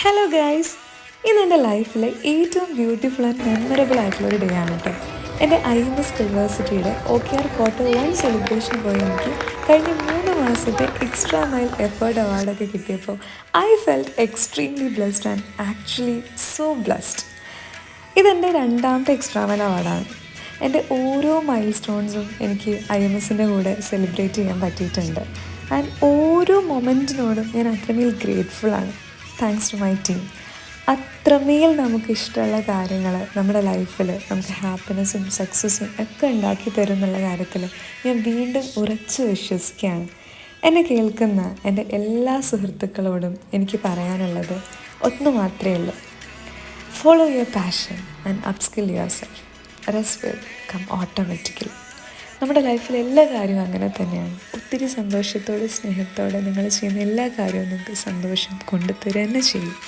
Hello guys ഇന്ന് എന്റെ ലൈഫിലെ ഏറ്റവും ബ്യൂട്ടിഫുൾ ആൻഡ് മെമ്മറബിൾ ആയിട്ടുള്ള ഒരു ഡേ ആണ് കേട്ടോ എന്റെ ഐ എം എസ് യൂണിവേഴ്സിറ്റിയുടെ O K R quarter one celebration പോയി എനിക്ക് കഴിഞ്ഞ മൂന്ന് മാസത്തെ എക്സ്ട്രാ മൈൽ എഫേർട്ട് അവാർഡൊക്കെ കിട്ടിയപ്പോൾ I felt extremely blessed and actually so blessed ഇതെന്റെ രണ്ടാമത്തെ എക്സ്ട്രാ മൈൽ അവാർഡാണ് എന്റെ ഓരോ മൈൽ സ്റ്റോൺസും എനിക്ക് ഐ എം എസിന്റെ കൂടെ സെലിബ്രേറ്റ് ചെയ്യാൻ പറ്റിയിട്ടുണ്ട്. ആൻഡ് ഓരോ മൊമെന്റിനോടും ഞാൻ അത്രമേൽ ഗ്രേറ്റ്ഫുൾ ആണ്. താങ്ക്സ് ടു മൈ ടീം അത്രമേൽ നമുക്ക് ഇഷ്ടമുള്ള കാര്യങ്ങൾ നമ്മുടെ ലൈഫിൽ നമുക്ക് ഹാപ്പിനെസ്സും സക്സസ്സും ഒക്കെ ഉണ്ടാക്കി തരും എന്നുള്ള കാര്യത്തിൽ ഞാൻ വീണ്ടും ഉറച്ചു വിശ്വസിക്കുകയാണ്. എന്നെ കേൾക്കുന്ന എന്റെ എല്ലാ സുഹൃത്തുക്കളോടും എനിക്ക് പറയാനുള്ളത് ഒന്ന് മാത്രമേ ഉള്ളൂ. Follow your passion and upskill yourself rest come automatically നമ്മുടെ ലൈഫിൽ എല്ലാ കാര്യവും അങ്ങനെ തന്നെയാണ്. ഒത്തിരി സന്തോഷത്തോടെ സ്നേഹത്തോടെ നിങ്ങൾ ചെയ്യുന്ന എല്ലാ കാര്യവും നിങ്ങൾക്ക് സന്തോഷം കൊണ്ടുതരിക തന്നെ ചെയ്യും.